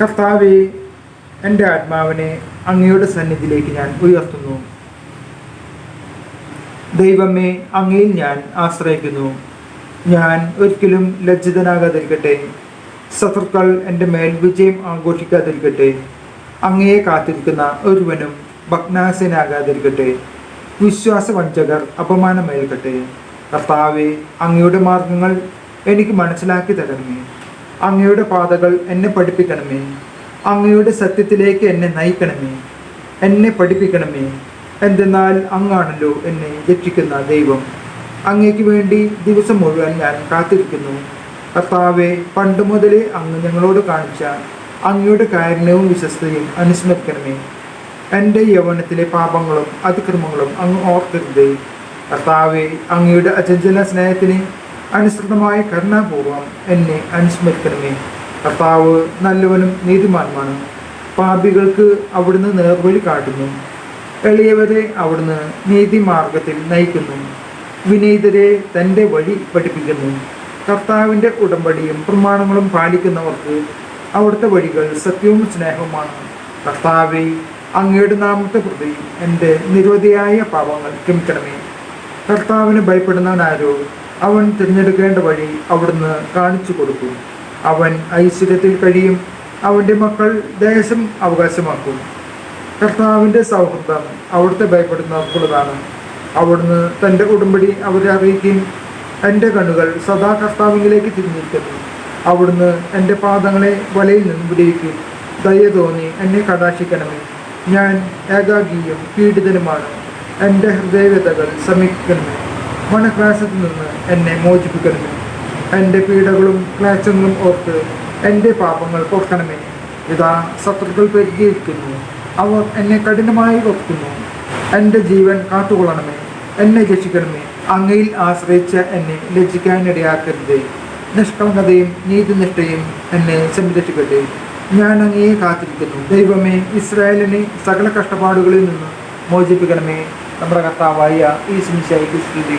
കർത്താവെ എന്റെ ആത്മാവിനെ അങ്ങയുടെ സന്നിധിയിലേക്ക് ഞാൻ ഉയർത്തുന്നു. ദൈവമേ അങ്ങയിൽ ഞാൻ ആശ്രയിക്കുന്നു. ഞാൻ ഒരിക്കലും ലജ്ജിതനാകാതിരിക്കട്ടെ. ശത്രുക്കൾ എന്റെ മേൽ വിജയം ആഘോഷിക്കാതിരിക്കട്ടെ. അങ്ങയെ കാത്തിരിക്കുന്ന ഒരുവനും ഭഗ്നാസനാകാതിരിക്കട്ടെ. വിശ്വാസവഞ്ചകർ അപമാനമേൽക്കട്ടെ. കർത്താവെ അങ്ങയുടെ മാർഗങ്ങൾ എനിക്ക് മനസ്സിലാക്കി തരണമേ. അങ്ങയുടെ പാതകൾ എന്നെ പഠിപ്പിക്കണമേ. അങ്ങയുടെ സത്യത്തിലേക്ക് എന്നെ നയിക്കണമേ. എന്നെ പഠിപ്പിക്കണമേ. എന്തെന്നാൽ അങ്ങാണല്ലോ എന്നെ രക്ഷിക്കുന്ന ദൈവം. അങ്ങേക്ക് വേണ്ടി ദിവസം മുഴുവൻ ഞാൻ കാത്തിരിക്കുന്നു. കർത്താവെ പണ്ട് മുതലേ അങ്ങ് ഞങ്ങളോട് കാണിച്ച അങ്ങയുടെ കാരുണ്യവും വിശ്വസ്തയും അനുസ്മരിക്കണമേ. എന്റെ യൗവനത്തിലെ പാപങ്ങളും അതിക്രമങ്ങളും അങ്ങ് ഓർക്കരുതേ. കർത്താവെ അങ്ങയുടെ അചഞ്ചല സ്നേഹത്തിന് അനുസൃതമായ കരുണാപൂർവം എന്നെ അനുസ്മരിക്കണമേ. കർത്താവ് നല്ലവനും നീതിമാനുമാണ്. പാപികൾക്ക് അവിടുന്ന് നേർവഴി കാട്ടുന്നു. എളിയവരെ അവിടുന്ന് നീതിമാർഗത്തിൽ നയിക്കുന്നു. വിനീതരെ തന്റെ വഴി പഠിപ്പിക്കുന്നു. കർത്താവിന്റെ ഉടമ്പടിയും പ്രമാണങ്ങളും പാലിക്കുന്നവർക്ക് അവിടുത്തെ വഴികൾ സത്യവും സ്നേഹവുമാണ്. കർത്താവെ അങ്ങയുടെ നാമത്തെ പ്രതി എന്റെ നിരവധിയായ പാപങ്ങൾ ക്ഷമിക്കണമേ. കർത്താവിന് ഭയപ്പെടുന്നവനാരോ? അവൻ തിരഞ്ഞെടുക്കേണ്ട വഴി അവിടുന്ന് കാണിച്ചു കൊടുക്കും. അവൻ ഐശ്വര്യത്തിൽ കഴിയും. അവന്റെ മക്കൾ ദേശം അവകാശമാക്കും. കർത്താവിന്റെ സൗഹൃദം അവിടുത്തെ ഭയപ്പെടുന്നവർക്കുള്ളതാണ്. അവിടുന്ന് തന്റെ ഉടമ്പടി അവരെ അറിയിക്കും. എന്റെ കണ്ണുകൾ സദാ കർത്താവിങ്ങിലേക്ക് തിരിഞ്ഞിരിക്കുന്നു. അവിടുന്ന് എന്റെ പാദങ്ങളെ വലയിൽ നിന്ന് വിടിയിക്കും. ദയ തോന്നി എന്നെ കടാക്ഷിക്കണമേ. ഞാൻ ഏകാഗിയും പീഡിതനുമാണ്. എന്റെ ഹൃദയവ്യതകൾ ശമിക്കണമേ. മണക്ലാശത്തിൽ നിന്ന് എന്നെ മോചിപ്പിക്കണമേ. എന്റെ പീഡകളും ക്ലേശങ്ങളും ഓർത്ത് എന്റെ പാപങ്ങൾ പൊറുക്കണമേ. ഇതാ ശത്രുക്കൾ പെരുകിയിരിക്കുന്നു. അവർ എന്നെ കഠിനമായി വെക്കുന്നു എന്റെ ജീവൻ കാത്തുകൊള്ളണമേ. എന്നെ രക്ഷിക്കണമേ. അങ്ങയിൽ ആശ്രയിച്ച എന്നെ ലജ്ജിക്കാനിടയാക്കരുതേ. നിഷ്കളങ്കതയും നീതിനിഷ്ഠയും എന്നെ സംരക്ഷിക്കട്ടെ. ഞാൻ അങ്ങയെ കാത്തിരിക്കുന്നു. ദൈവമേ ഇസ്രായേലിനെ സകല കഷ്ടപ്പാടുകളിൽ നിന്ന് മോചിപ്പിക്കണമേ. നമ്മുടെ കർത്താവായ ഈ സിംശയ്ക്ക് സ്തുതി